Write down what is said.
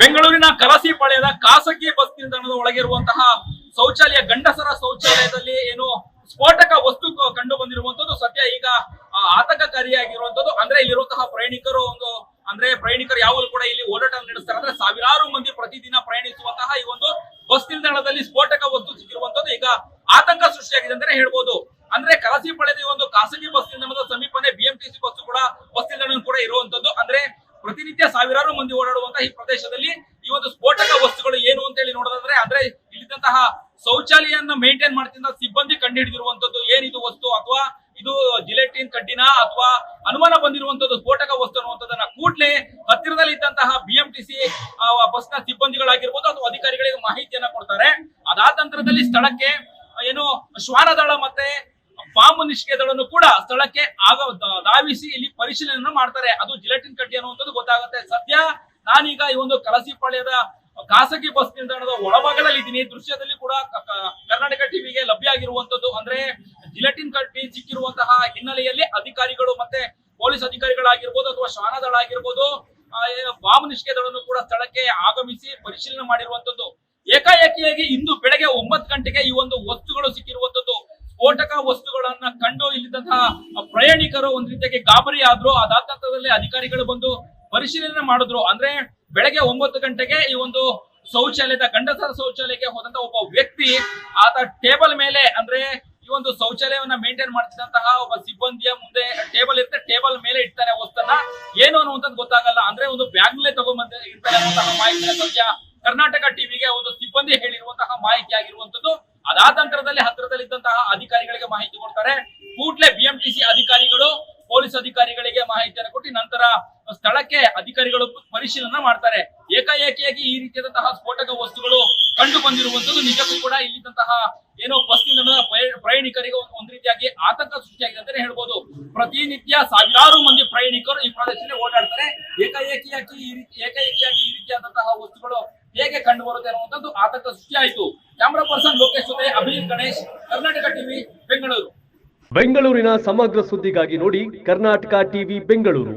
ಬೆಂಗಳೂರಿನ ಕಲಸಿಪಾಳ್ಯದ ಖಾಸಗಿ ಬಸ್ ನಿಲ್ದಾಣದ ಒಳಗಿರುವಂತಹ ಶೌಚಾಲಯ, ಗಂಡಸರ ಶೌಚಾಲಯದಲ್ಲಿ ಏನು ಸ್ಫೋಟಕ ವಸ್ತು ಕಂಡು ಬಂದಿರುವಂತದ್ದು ಸದ್ಯ ಈಗ ಆತಂಕಕಾರಿಯಾಗಿರುವಂತದ್ದು ಅಂದ್ರೆ ಇಲ್ಲಿರುವಂತಹ ಪ್ರಯಾಣಿಕರು ಒಂದು, ಅಂದ್ರೆ ಪ್ರಯಾಣಿಕರು ಯಾವಾಗಲೂ ಕೂಡ ಇಲ್ಲಿ ಓಡಾಟ ನಡೆಸ್ತಾರೆ. ಅಂದ್ರೆ ಸಾವಿರಾರು ಮಂದಿ ಪ್ರತಿದಿನ ಪ್ರಯಾಣಿಸುವಂತಹ ಈ ಒಂದು ಬಸ್ ನಿಲ್ದಾಣದಲ್ಲಿ ಸ್ಫೋಟಕ ವಸ್ತು ಸಿಕ್ಕಿರುವಂತದ್ದು ಈಗ ಆತಂಕ ಸೃಷ್ಟಿಯಾಗಿದೆ ಅಂತಾನೆ ಹೇಳ್ಬೋದು. ಅಂದ್ರೆ ಕಲಸಿ ಈ ಒಂದು ಖಾಸಗಿ ಬಸ್ ನಿಲ್ದಾಣದ ಸಮೀಪನೇ ಬಿಎಂಟಿಸಿ ಬಸ್ ಕೂಡ, ಬಸ್ ನಿಲ್ದಾಣ ಕೂಡ ಇರುವಂತದ್ದು ಅಂದ್ರೆ ಪ್ರತಿನಿತ್ಯ ಸಾವಿರಾರು ಮಂದಿ ಓಡಾಡುವಂತಹ ಈ ಪ್ರದೇಶದಲ್ಲಿ ಈ ಒಂದು ಸ್ಫೋಟಕ ವಸ್ತುಗಳು ಏನು ಅಂತ ಹೇಳಿ ನೋಡೋದಾದ್ರೆ, ಅಂದ್ರೆ ಇಲ್ಲಿದ್ದಂತಹ ಶೌಚಾಲಯನ್ನ ಮೇಂಟೈನ್ ಮಾಡ್ತಿದ್ದ ಸಿಬ್ಬಂದಿ ಕಂಡುಹಿಡಿದಿರುವಂತದ್ದು ಏನಿದು ವಸ್ತು ಅಥವಾ ಇದು ಜಿಲೆಟಿನ್ ಕಡ್ಡಿನ ಅಥವಾ ಅನುಮಾನ ಬಂದಿರುವಂತದ್ದು ಸ್ಫೋಟಕ ವಸ್ತು ಅನ್ನುವಂಥದ್ದನ್ನ ಕೂಡಲೇ ಹತ್ತಿರದಲ್ಲಿ ಇದ್ದಂತಹ ಬಸ್ನ ಸಿಬ್ಬಂದಿಗಳಾಗಿರ್ಬೋದು ಅಥವಾ ಅಧಿಕಾರಿಗಳಿಗೆ ಮಾಹಿತಿಯನ್ನ ಕೊಡ್ತಾರೆ. ಅದಾದ ನಂತರದಲ್ಲಿ ಸ್ಥಳಕ್ಕೆ ಏನು ಶ್ವಾನದಳ ಮತ್ತೆ ಬಾಂಬ್ ನಿಷ್ಕ್ರಿಯದಳನ್ನು ಕೂಡ ಸ್ಥಳಕ್ಕೆ ಆಗ ಧಾವಿಸಿ ಇಲ್ಲಿ ಪರಿಶೀಲನೆ ಮಾಡ್ತಾರೆ. ಅದು ಜಿಲೆಟಿನ್ ಕಡ್ಡಿ ಅನ್ನುವಂಥದ್ದು ಗೊತ್ತಾಗುತ್ತೆ. ಸದ್ಯ ನಾನೀಗ ಈ ಒಂದು ಕಲಸಿಪಾಳ್ಯದ ಖಾಸಗಿ ಬಸ್ ನಿಲ್ದಾಣದ ಒಳಭಾಗದಲ್ಲಿ ಇದ್ದೀನಿ ದೃಶ್ಯದಲ್ಲಿ ಕೂಡ ಕರ್ನಾಟಕ ಟಿವಿಗೆ ಲಭ್ಯ ಆಗಿರುವಂತದ್ದು ಅಂದ್ರೆ ಜಿಲೆಟಿನ್ ಕಡ್ಡಿ ಸಿಕ್ಕಿರುವಂತಹ ಹಿನ್ನೆಲೆಯಲ್ಲಿ ಅಧಿಕಾರಿಗಳು ಮತ್ತೆ ಪೊಲೀಸ್ ಅಧಿಕಾರಿಗಳಾಗಿರ್ಬೋದು ಅಥವಾ ಶ್ವಾನದಳ ಆಗಿರ್ಬೋದು ಬಾಂಬ್ ನಿಷ್ಕ್ರಿಯದಳನ್ನು ಕೂಡ ಸ್ಥಳಕ್ಕೆ ಆಗಮಿಸಿ ಪರಿಶೀಲನೆ ಮಾಡಿರುವಂತದ್ದು ಏಕಾಏಕಿಯಾಗಿ ಇಂದು ಬೆಳಗ್ಗೆ ಒಂಬತ್ತು ಗಂಟೆಗೆ ಈ ಒಂದು ವಸ್ತುಗಳು ಸಿಕ್ಕಿರುವಂತದ್ದು ಸ್ಫೋಟಕ ವಸ್ತುಗಳನ್ನ ಕಂಡು ಇಲ್ಲಿದ್ದಂತಹ ಪ್ರಯಾಣಿಕರು ಒಂದ್ ರೀತಿಯಾಗಿ ಗಾಬರಿ ಆದ್ರು. ಅದಾದ ಅಧಿಕಾರಿಗಳು ಬಂದು ಪರಿಶೀಲನೆ ಮಾಡಿದ್ರು. ಅಂದ್ರೆ ಬೆಳಗ್ಗೆ ಒಂಬತ್ತು ಗಂಟೆಗೆ ಈ ಒಂದು ಶೌಚಾಲಯದ, ಗಂಡಸರ ಶೌಚಾಲಯಕ್ಕೆ ಹೋದಂತ ಒಬ್ಬ ವ್ಯಕ್ತಿ ಆತ ಟೇಬಲ್ ಮೇಲೆ, ಅಂದ್ರೆ ಈ ಒಂದು ಶೌಚಾಲಯವನ್ನ ಮೇಂಟೈನ್ ಮಾಡ್ತಿದ್ದಂತಹ ಒಬ್ಬ ಸಿಬ್ಬಂದಿಯ ಮುಂದೆ ಟೇಬಲ್ ಇರುತ್ತೆ. ಟೇಬಲ್ ಮೇಲೆ ಇಡ್ತಾನೆ ವಸ್ತನ್ನ ಏನು ಅನ್ನುವಂಥದ್ದು ಗೊತ್ತಾಗಲ್ಲ. ಅಂದ್ರೆ ಒಂದು ಬ್ಯಾಗ್ನಲ್ಲಿ ತಗೊಂಡ್ಬಂದ ಇರ್ತಾನೆ ಅನ್ನುವಂತಹ ಮಾಹಿತಿ ಸದ್ಯ ಕರ್ನಾಟಕ ಟಿವಿಗೆ ಒಂದು ಸಿಬ್ಬಂದಿ ಹೇಳಿರುವಂತಹ ಮಾಹಿತಿ ಆಗಿರುವಂತದ್ದು ಅದಾದ ನಂತರದಲ್ಲಿ ಹತ್ತಿರದಲ್ಲಿದ್ದಂತಹ ಅಧಿಕಾರಿಗಳಿಗೆ ಮಾಹಿತಿ ಕೊಡ್ತಾರೆ. ಕೂಡಲೇ ಬಿಎಂಟಿಸಿ ಅಧಿಕಾರಿಗಳು, ಪೊಲೀಸ್ ಅಧಿಕಾರಿಗಳಿಗೆ ಮಾಹಿತಿಯನ್ನು ಕೊಟ್ಟು ನಂತರ ಸ್ಥಳಕ್ಕೆ ಅಧಿಕಾರಿಗಳು ಪರಿಶೀಲನೆ ಮಾಡ್ತಾರೆ. ಏಕಾಏಕಿಯಾಗಿ ಈ ರೀತಿಯಾದಂತಹ ಸ್ಫೋಟಕ ವಸ್ತುಗಳು ಕಂಡು ಬಂದಿರುವಂತದ್ದು ನಿಜಕ್ಕೂ ಕೂಡ ಇಲ್ಲಿದ್ದಂತಹ ಏನೋ ನಿಲ್ದಾಣದ ಪ್ರಯಾಣಿಕರಿಗೆ ಒಂದು, ಒಂದ್ ರೀತಿಯಾಗಿ ಆತಂಕ ಸೃಷ್ಟಿಯಾಗಿದೆ ಅಂತಾನೆ ಹೇಳ್ಬೋದು. ಪ್ರತಿನಿತ್ಯ ಸಾವಿರಾರು ಮಂದಿ ಪ್ರಯಾಣಿಕರು ಈ ಪ್ರದೇಶದಲ್ಲಿ ಓಡಾಡ್ತಾರೆ. ಏಕಾಏಕಿಯಾಗಿ ಈ ರೀತಿ, ಏಕಾಏಕಿಯಾಗಿ ಈ ರೀತಿಯಾದಂತಹ ವಸ್ತುಗಳು ಹೇಗೆ ಕಂಡು ಬರುತ್ತೆ ಅನ್ನುವಂಥದ್ದು ಆತಂಕ ಸೃಷ್ಟಿಯಾಯಿತು. ಕ್ಯಾಮರಾ ಪರ್ಸನ್ ಲೋಕೇಶ್ ಜೊತೆ ಅಭಿಜಿತ್ ಗಣೇಶ್, ಕರ್ನಾಟಕ ಟಿವಿ, ಬೆಂಗಳೂರು. ಬೆಂಗಳೂರಿನ ಸಮಗ್ರ ಸುದ್ದಿಗಾಗಿ ನೋಡಿ ಕರ್ನಾಟಕ ಟಿವಿ, ಬೆಂಗಳೂರು.